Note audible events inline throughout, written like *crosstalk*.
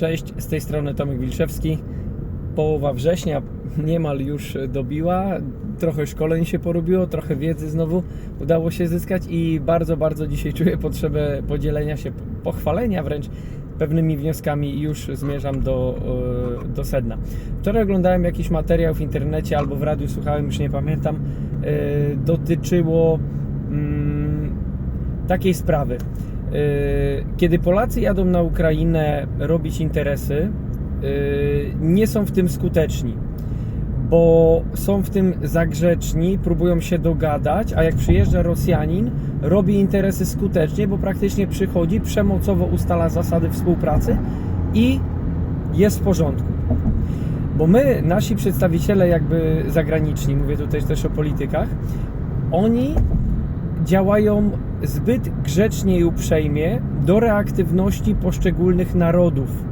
Cześć, z tej strony Tomek Wilczewski. Połowa września niemal już dobiła. Trochę szkoleń się porobiło, trochę wiedzy znowu udało się zyskać i bardzo, bardzo dzisiaj czuję potrzebę podzielenia się, pochwalenia wręcz pewnymi wnioskami i już zmierzam do, e, do sedna. Wczoraj oglądałem jakiś materiał w internecie albo w radiu słuchałem, już nie pamiętam, e, dotyczyło mm, takiej sprawy. Yy, Kiedy Polacy jadą na Ukrainę robić interesy, yy, nie są w tym skuteczni, bo są w tym zagrzeczni, próbują się dogadać, a jak przyjeżdża Rosjanin, robi interesy skutecznie, bo praktycznie przychodzi, przemocowo ustala zasady współpracy i jest w porządku. Bo my, nasi przedstawiciele jakby zagraniczni, mówię tutaj też o politykach, oni działają zbyt grzecznie i uprzejmie do reaktywności poszczególnych narodów.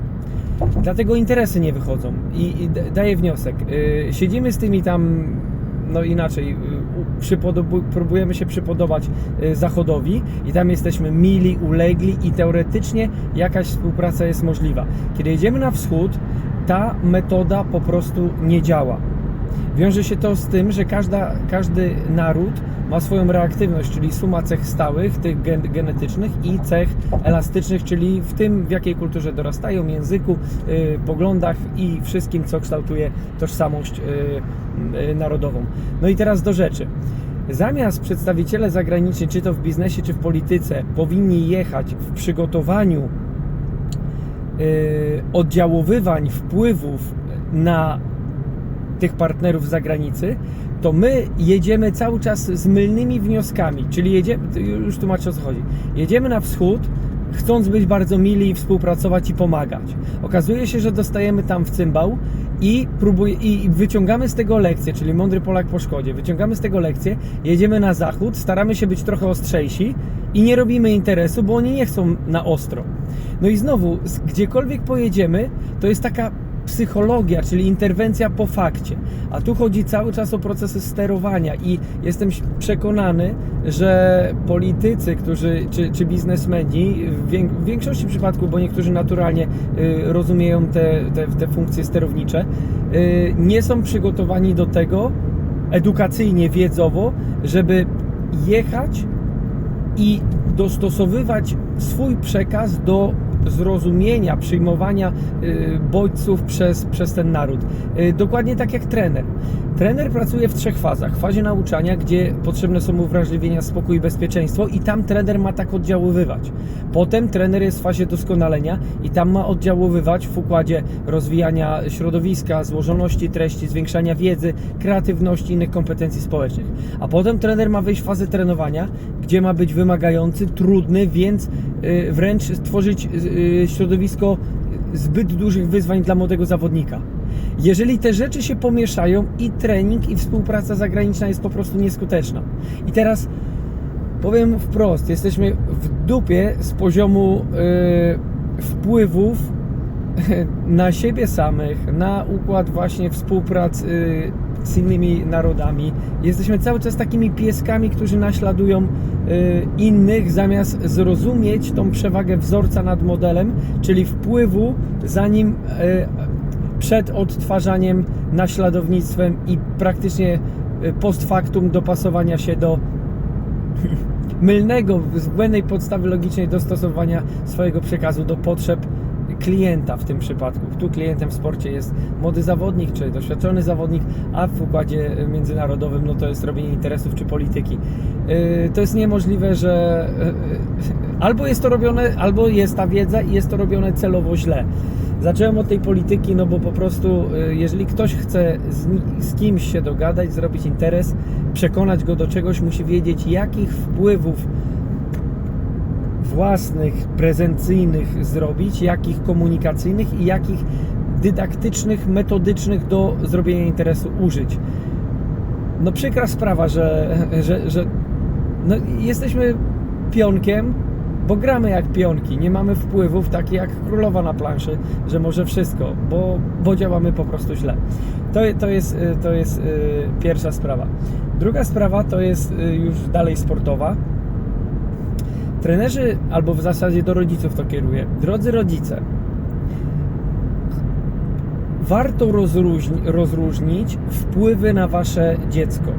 Dlatego interesy nie wychodzą. I, i daję wniosek. Yy, siedzimy z tymi tam, no inaczej, przypodobu- próbujemy się przypodobać yy, Zachodowi i tam jesteśmy mili, ulegli i teoretycznie jakaś współpraca jest możliwa. Kiedy jedziemy na wschód, ta metoda po prostu nie działa. Wiąże się to z tym, że każda, każdy naród ma swoją reaktywność, czyli suma cech stałych, tych gen, genetycznych i cech elastycznych, czyli w tym, w jakiej kulturze dorastają, języku, y, poglądach i wszystkim, co kształtuje tożsamość y, y, narodową. No i teraz do rzeczy. Zamiast przedstawiciele zagraniczni, czy to w biznesie, czy w polityce, powinni jechać w przygotowaniu y, oddziaływań, wpływów na tych partnerów z zagranicy, to my jedziemy cały czas z mylnymi wnioskami, czyli jedziemy, już tłumaczę o co chodzi. Jedziemy na wschód, chcąc być bardzo mili, współpracować i pomagać. Okazuje się, że dostajemy tam w cymbał i, próbuj, i wyciągamy z tego lekcję, czyli mądry Polak po szkodzie, wyciągamy z tego lekcję, jedziemy na zachód, staramy się być trochę ostrzejsi i nie robimy interesu, bo oni nie chcą na ostro. No i znowu, gdziekolwiek pojedziemy, to jest taka psychologia, czyli interwencja po fakcie. A tu chodzi cały czas o procesy sterowania i jestem przekonany, że politycy, którzy, czy, czy biznesmeni, w, większości przypadków, bo niektórzy naturalnie y, rozumieją te, te, te funkcje sterownicze, y, nie są przygotowani do tego edukacyjnie, wiedzowo, żeby jechać i dostosowywać swój przekaz do zrozumienia, przyjmowania y, bodźców przez, przez ten naród. Y, dokładnie tak jak trener. Trener pracuje w trzech fazach. W fazie nauczania, gdzie potrzebne są uwrażliwienia, spokój i bezpieczeństwo i tam trener ma tak oddziaływać. Potem trener jest w fazie doskonalenia i tam ma oddziaływać w układzie rozwijania środowiska, złożoności treści, zwiększania wiedzy, kreatywności i innych kompetencji społecznych. A potem trener ma wejść w fazę trenowania, gdzie ma być wymagający, trudny, więc y, wręcz stworzyć y, środowisko zbyt dużych wyzwań dla młodego zawodnika. Jeżeli te rzeczy się pomieszają i trening i współpraca zagraniczna jest po prostu nieskuteczna. I teraz powiem wprost, jesteśmy w dupie z poziomu y, wpływów na siebie samych, na układ właśnie współpracy y, z innymi narodami. Jesteśmy cały czas takimi pieskami, którzy naśladują y, innych, zamiast zrozumieć tą przewagę wzorca nad modelem, czyli wpływu, zanim y, przed odtwarzaniem, naśladownictwem i praktycznie y, post factum dopasowania się do *laughs* mylnego, z błędnej podstawy logicznej dostosowania swojego przekazu do potrzeb klienta w tym przypadku. Tu klientem w sporcie jest młody zawodnik czy doświadczony zawodnik, a w układzie międzynarodowym no to jest robienie interesów czy polityki. Yy, To jest niemożliwe, że yy, albo jest to robione, albo jest ta wiedza i jest to robione celowo źle. Zacząłem od tej polityki, no bo po prostu yy, jeżeli ktoś chce z, z kimś się dogadać, zrobić interes, przekonać go do czegoś, musi wiedzieć jakich wpływów własnych, prezencyjnych zrobić, jakich komunikacyjnych i jakich dydaktycznych, metodycznych do zrobienia interesu użyć. No przykra sprawa, że, że, że no, jesteśmy pionkiem, bo gramy jak pionki, nie mamy wpływów takich jak królowa na planszy, że może wszystko, bo, bo działamy po prostu źle. To, to, jest, y, to jest y, pierwsza sprawa. Druga sprawa to jest y, już dalej sportowa. Trenerzy, albo w zasadzie do rodziców to kieruję. Drodzy rodzice, warto rozróżni, rozróżnić wpływy na wasze dziecko.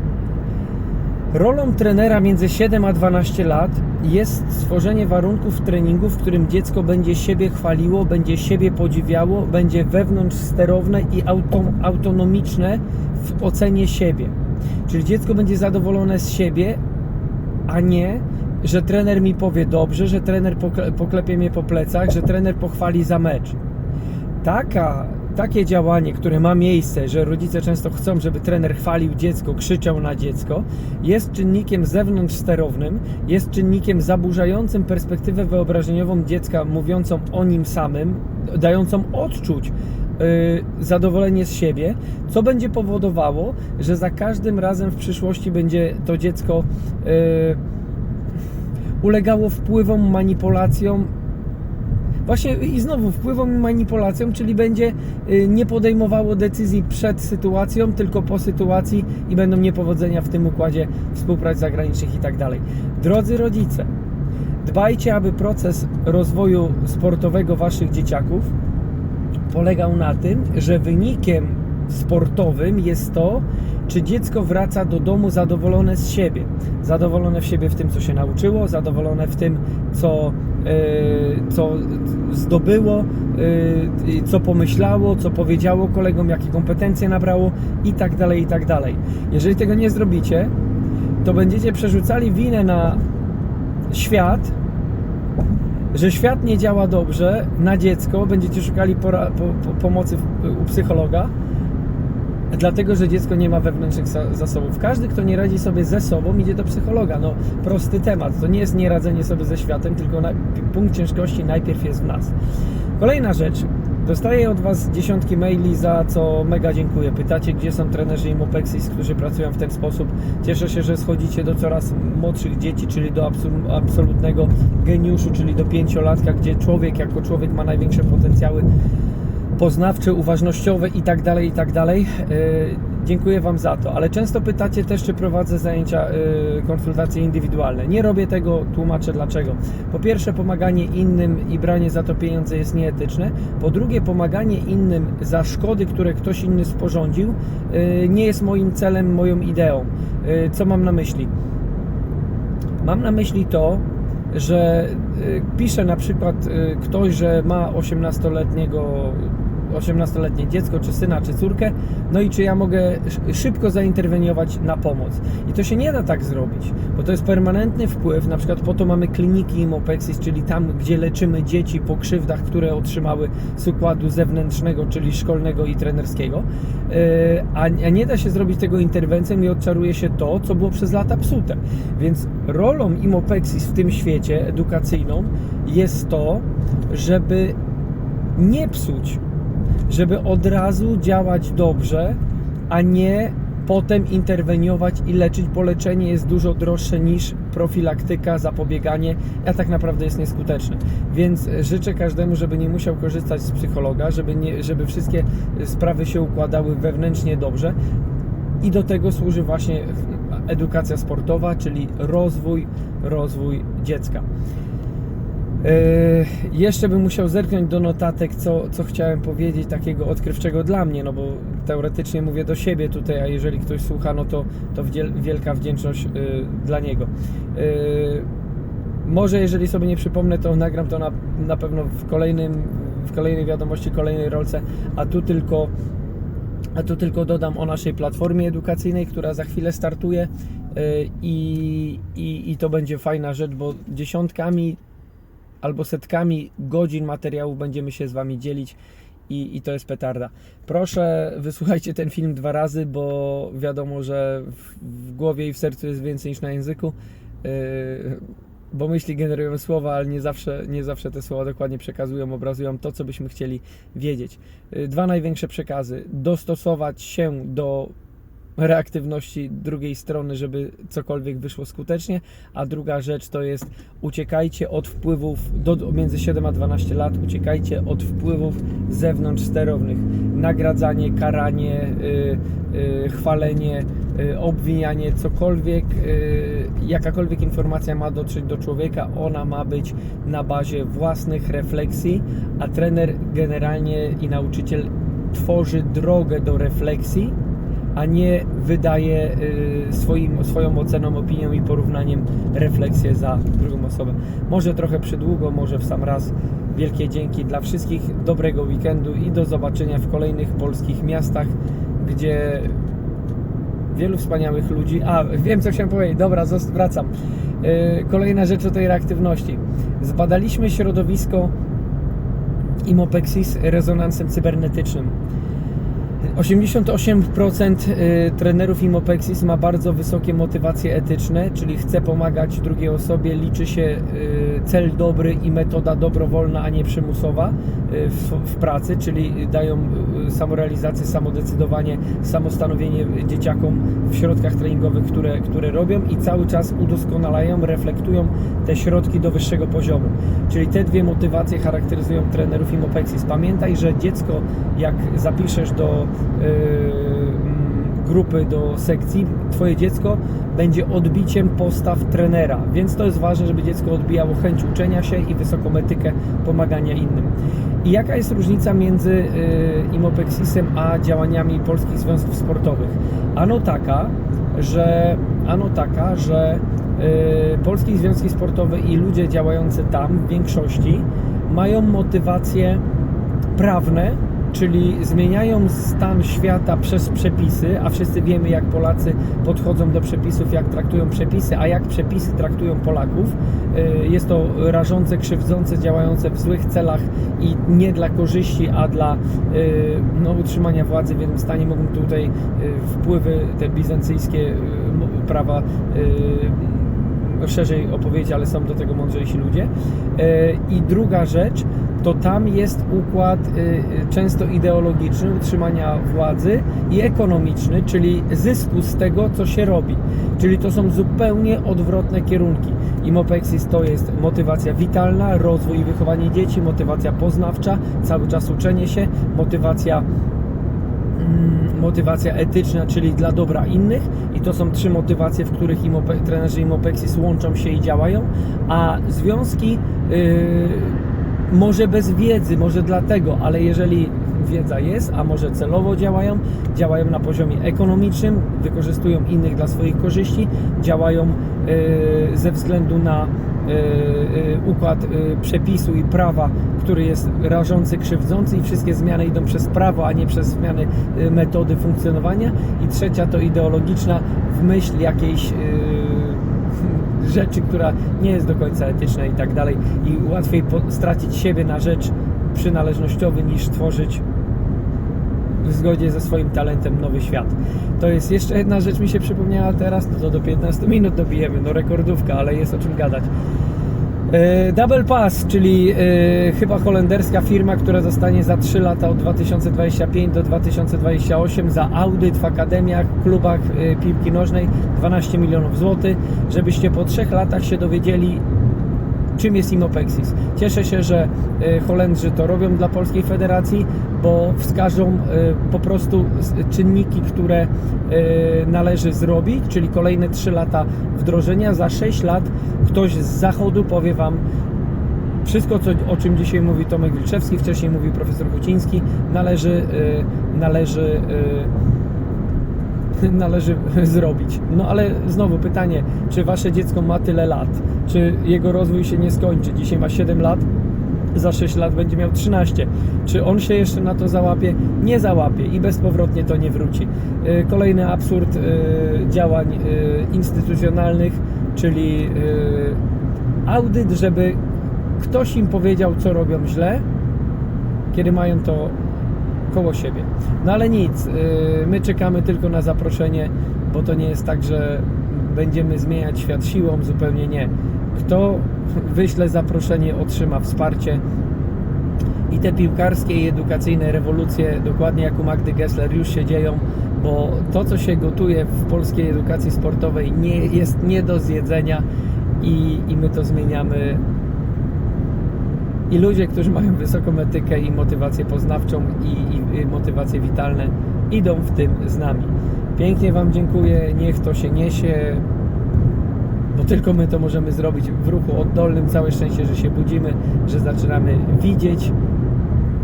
Rolą trenera między 7 a 12 lat jest stworzenie warunków treningu, w którym dziecko będzie siebie chwaliło, będzie siebie podziwiało, będzie wewnątrz sterowne i auto, autonomiczne w ocenie siebie. Czyli dziecko będzie zadowolone z siebie, a nie, że trener mi powie dobrze, że trener pokle- poklepie mnie po plecach, że trener pochwali za mecz. Taka, takie działanie, które ma miejsce, że rodzice często chcą, żeby trener chwalił dziecko, krzyczał na dziecko, jest czynnikiem zewnątrzsterownym, jest czynnikiem zaburzającym perspektywę wyobrażeniową dziecka, mówiącą o nim samym, dającą odczuć yy, zadowolenie z siebie, co będzie powodowało, że za każdym razem w przyszłości będzie to dziecko yy, ulegało wpływom, manipulacjom Właśnie i znowu wpływom i manipulacjom, czyli będzie y, nie podejmowało decyzji przed sytuacją, tylko po sytuacji i będą niepowodzenia w tym układzie współprac zagranicznych i tak dalej. Drodzy rodzice, dbajcie, aby proces rozwoju sportowego waszych dzieciaków polegał na tym, że wynikiem sportowym jest to, czy dziecko wraca do domu zadowolone z siebie. Zadowolone w siebie w tym, co się nauczyło, zadowolone w tym, co, co zdobyło, yy, co pomyślało, co powiedziało kolegom, jakie kompetencje nabrało i tak dalej, i tak dalej. Jeżeli tego nie zrobicie, to będziecie przerzucali winę na świat, że świat nie działa dobrze na dziecko, będziecie szukali pora, po, po, pomocy u psychologa, dlatego, że dziecko nie ma wewnętrznych za- zasobów. Każdy, kto nie radzi sobie ze sobą, idzie do psychologa. No, prosty temat. To nie jest nieradzenie sobie ze światem, tylko na, punkt ciężkości najpierw jest w nas. Kolejna rzecz. Dostaję od Was dziesiątki maili, za co mega dziękuję. Pytacie, gdzie są trenerzy Imopexis, którzy pracują w ten sposób. Cieszę się, że schodzicie do coraz młodszych dzieci, czyli do absol- absolutnego geniuszu, czyli do pięciolatka, gdzie człowiek jako człowiek ma największe potencjały poznawcze, uważnościowe i tak dalej, i tak dalej. Yy, Dziękuję Wam za to, ale często pytacie też, czy prowadzę zajęcia, yy, konsultacje indywidualne. Nie robię tego, tłumaczę dlaczego. Po pierwsze, pomaganie innym i branie za to pieniądze jest nieetyczne. Po drugie, pomaganie innym za szkody, które ktoś inny sporządził, yy, nie jest moim celem, moją ideą. Co mam na myśli? Mam na myśli to, że pisze na przykład ktoś, że ma 18-letniego 18-letnie dziecko, czy syna, czy córkę, no i czy ja mogę sz- szybko zainterweniować na pomoc. I to się nie da tak zrobić, bo to jest permanentny wpływ, na przykład po to mamy kliniki Imopexis, czyli tam, gdzie leczymy dzieci po krzywdach, które otrzymały z układu zewnętrznego, czyli szkolnego i trenerskiego, a a nie da się zrobić tego interwencją i odczaruje się to, co było przez lata psute. Więc rolą Imopexis w tym świecie edukacyjną jest to, żeby nie psuć, żeby od razu działać dobrze, a nie potem interweniować i leczyć, bo leczenie jest dużo droższe niż profilaktyka, zapobieganie, a tak naprawdę jest nieskuteczne. Więc życzę każdemu, żeby nie musiał korzystać z psychologa, żeby, nie, żeby wszystkie sprawy się układały wewnętrznie dobrze. I do tego służy właśnie edukacja sportowa, czyli rozwój, rozwój dziecka. Yy, jeszcze bym musiał zerknąć do notatek, co, co chciałem powiedzieć takiego odkrywczego dla mnie, no bo teoretycznie mówię do siebie tutaj, a jeżeli ktoś słucha, no to, to wielka wdzięczność yy, dla niego. Yy, może jeżeli sobie nie przypomnę, to nagram to na, na pewno w kolejnym, w kolejnej wiadomości, kolejnej rolce, a tu tylko a tu tylko dodam o naszej platformie edukacyjnej, która za chwilę startuje i, i, i to będzie fajna rzecz, bo dziesiątkami albo setkami godzin materiałów będziemy się z Wami dzielić i, i to jest petarda. Proszę, wysłuchajcie ten film dwa razy, bo wiadomo, że w, w głowie i w sercu jest więcej niż na języku. Yy, bo myśli generują słowa, ale nie zawsze, nie zawsze te słowa dokładnie przekazują, obrazują to, co byśmy chcieli wiedzieć. Yy, Dwa największe przekazy. Dostosować się do reaktywności drugiej strony, żeby cokolwiek wyszło skutecznie, a druga rzecz to jest uciekajcie od wpływów do, między 7 a 12 lat, uciekajcie od wpływów zewnątrz sterownych. Nagradzanie, karanie, y, y, chwalenie, y, obwinianie, cokolwiek, jakakolwiek informacja ma dotrzeć do człowieka, ona ma być na bazie własnych refleksji, a trener generalnie i nauczyciel tworzy drogę do refleksji, a nie wydaje y, swoim, swoją oceną, opinią i porównaniem refleksję za drugą osobę. Może trochę przydługo, może w sam raz. Wielkie dzięki dla wszystkich, dobrego weekendu i do zobaczenia w kolejnych polskich miastach, gdzie wielu wspaniałych ludzi. A, wiem co chciałem powiedzieć, dobra, wracam. Yy, Kolejna rzecz o tej reaktywności. Zbadaliśmy środowisko Imopexis rezonansem cybernetycznym. 88% y, trenerów Imopexis ma bardzo wysokie motywacje etyczne, czyli chce pomagać drugiej osobie, liczy się y, cel dobry i metoda dobrowolna, a nie przymusowa y, w, w pracy, czyli dają samorealizację, samodecydowanie, samostanowienie dzieciakom w środkach treningowych, które, które robią i cały czas udoskonalają, reflektują te środki do wyższego poziomu. Czyli te dwie motywacje charakteryzują trenerów Imopexis. Pamiętaj, że dziecko, jak zapiszesz do grupy, do sekcji, twoje dziecko będzie odbiciem postaw trenera, więc to jest ważne, żeby dziecko odbijało chęć uczenia się i wysoką etykę pomagania innym. I jaka jest różnica między yy, Imopexisem a działaniami polskich związków sportowych? Ano taka, że, ano taka, że yy, polskie związki sportowe i ludzie działający tam w większości mają motywacje prawne, czyli zmieniają stan świata przez przepisy, a wszyscy wiemy, jak Polacy podchodzą do przepisów, jak traktują przepisy, a jak przepisy traktują Polaków. Y, Jest to rażące, krzywdzące, działające w złych celach i nie dla korzyści, a dla y, no, utrzymania władzy w jednym stanie. Mogą tutaj y, wpływy te bizancyjskie prawa szerzej opowiedzieć, ale są do tego mądrzejsi ludzie. I druga rzecz, to tam jest układ y, y, często ideologiczny utrzymania władzy i ekonomiczny, czyli zysku z tego, co się robi. Czyli to są zupełnie odwrotne kierunki. Imopexis to jest motywacja witalna, rozwój i wychowanie dzieci, motywacja poznawcza, cały czas uczenie się, motywacja mm, motywacja etyczna, czyli dla dobra innych i to są trzy motywacje, w których Imope, trenerzy Imopexis łączą się i działają, a związki yy, może bez wiedzy, może dlatego, ale jeżeli wiedza jest, a może celowo działają, działają na poziomie ekonomicznym, wykorzystują innych dla swoich korzyści, działają yy, ze względu na yy, yy, układ przepisu i prawa, który jest rażący, krzywdzący i wszystkie zmiany idą przez prawo, a nie przez zmiany metody funkcjonowania. I trzecia to ideologiczna w myśl jakiejś rzeczy, która nie jest do końca etyczna i tak dalej i łatwiej stracić siebie na rzecz przynależnościowy niż tworzyć w zgodzie ze swoim talentem nowy świat. To jest jeszcze jedna rzecz mi się przypomniała teraz, no to do 15 minut dobijemy, no rekordówka, ale jest o czym gadać. E, Double Pass, czyli e, chyba holenderska firma, która zostanie za 3 lata od 2025 do 2028 za audyt w akademiach, klubach e, piłki nożnej 12 milionów złotych, żebyście po 3 latach się dowiedzieli czym jest Imopexis. Cieszę się, że e, Holendrzy to robią dla Polskiej Federacji, bo wskażą e, po prostu czynniki, które e, należy zrobić, czyli kolejne 3 lata wdrożenia. Za 6 lat ktoś z zachodu powie Wam, wszystko, co, o czym dzisiaj mówi Tomek Wilczewski, wcześniej mówił profesor Huciński, należy, należy należy *laughs* zrobić. No ale znowu pytanie, czy wasze dziecko ma tyle lat? Czy jego rozwój się nie skończy? Dzisiaj ma 7 lat, za 6 lat będzie miał 13. Czy on się jeszcze na to załapie? Nie załapie i bezpowrotnie to nie wróci. Yy, Kolejny absurd yy, działań yy, instytucjonalnych, czyli audyt, żeby ktoś im powiedział, co robią źle, kiedy mają to koło siebie. No ale nic, yy, my czekamy tylko na zaproszenie, bo to nie jest tak, że będziemy zmieniać świat siłą, zupełnie nie. Kto wyśle zaproszenie, otrzyma wsparcie. I te piłkarskie i edukacyjne rewolucje, dokładnie jak u Magdy Gessler, już się dzieją, bo to, co się gotuje w polskiej edukacji sportowej, nie, jest nie do zjedzenia i, i my to zmieniamy i ludzie, którzy mają wysoką etykę i motywację poznawczą i, i, motywacje witalne idą w tym z nami. Pięknie Wam dziękuję, niech to się niesie, bo tylko my to możemy zrobić w ruchu oddolnym. Całe szczęście, że się budzimy, że zaczynamy widzieć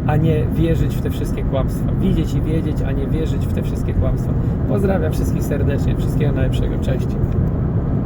a nie wierzyć w te wszystkie kłamstwa. Widzieć i wiedzieć, a nie wierzyć w te wszystkie kłamstwa. Pozdrawiam wszystkich serdecznie. Wszystkiego najlepszego. Cześć.